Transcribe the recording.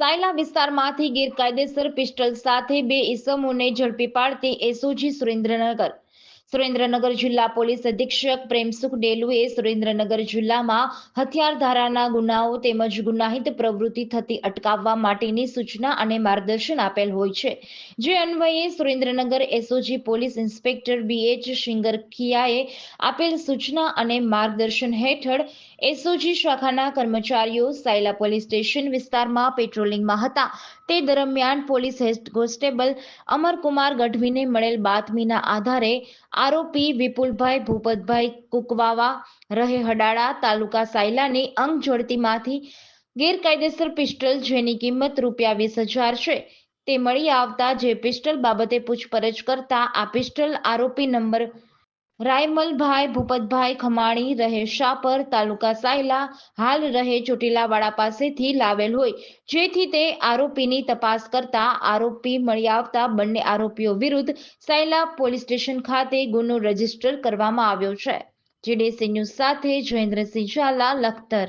સાયલા વિસ્તારમાંથી ગેરકાયદેસર પિસ્ટલ સાથે બે ઈસમોને ઝડપી પાડતી એસઓજી સુરેન્દ્રનગર. સુરેન્દ્રનગર જિલ્લા પોલીસ અધિક્ષક પ્રેમસુખ ડેલુએ સુરેન્દ્રનગર જિલ્લામાં હથિયાર ધારાના ગુનાઓ તેમજ ગુનાહિત પ્રવૃત્તિ થતી અટકાવવા માટેની સૂચના અને માર્ગદર્શન આપેલ હોય છે. જે અન્વયે Surendranagar SOG police inspector BH શિંગરખિયાએ આપેલ સૂચના અને માર્ગદર્શન હેઠળ એસઓજી શાખાના કર્મચારીઓ સાયલા પોલીસ સ્ટેશન વિસ્તારમાં પેટ્રોલિંગમાં હતા. તે દરમિયાન પોલીસ હેડ કોન્સ્ટેબલ અમરકુમાર ગઢવીને મળેલ બાતમીના આધારે આરોપી વિપુલભાઈ, ભૂપતભાઈ કુકવાવા રહે હડાળા તાલુકા સાયલાની અંગ જોડતીમાંથી ગેરકાયદેસર પિસ્ટલ જેની કિંમત રૂપિયા વીસ હજાર છે, તે મળી આવતા જે પિસ્ટલ બાબતે પૂછપરછ કરતા આ પિસ્ટલ આરોપી નંબર રાયમલભાઈ, ભૂપતભાઈ ખમાણી રહે શાપર, તાલુકા સાયલા. હાલ રહે ચોટીલાવાડા પાસેથી લાવેલ હોય. જેથી તે આરોપીની તપાસ કરતા આરોપી મળી આવતા બંને આરોપીઓ વિરુદ્ધ સાયલા પોલીસ સ્ટેશન ખાતે ગુનો રજિસ્ટર કરવામાં આવ્યો છે. જીડીસી ન્યૂઝ સાથે જયેન્દ્રસિંહ ઝાલા, લખતર.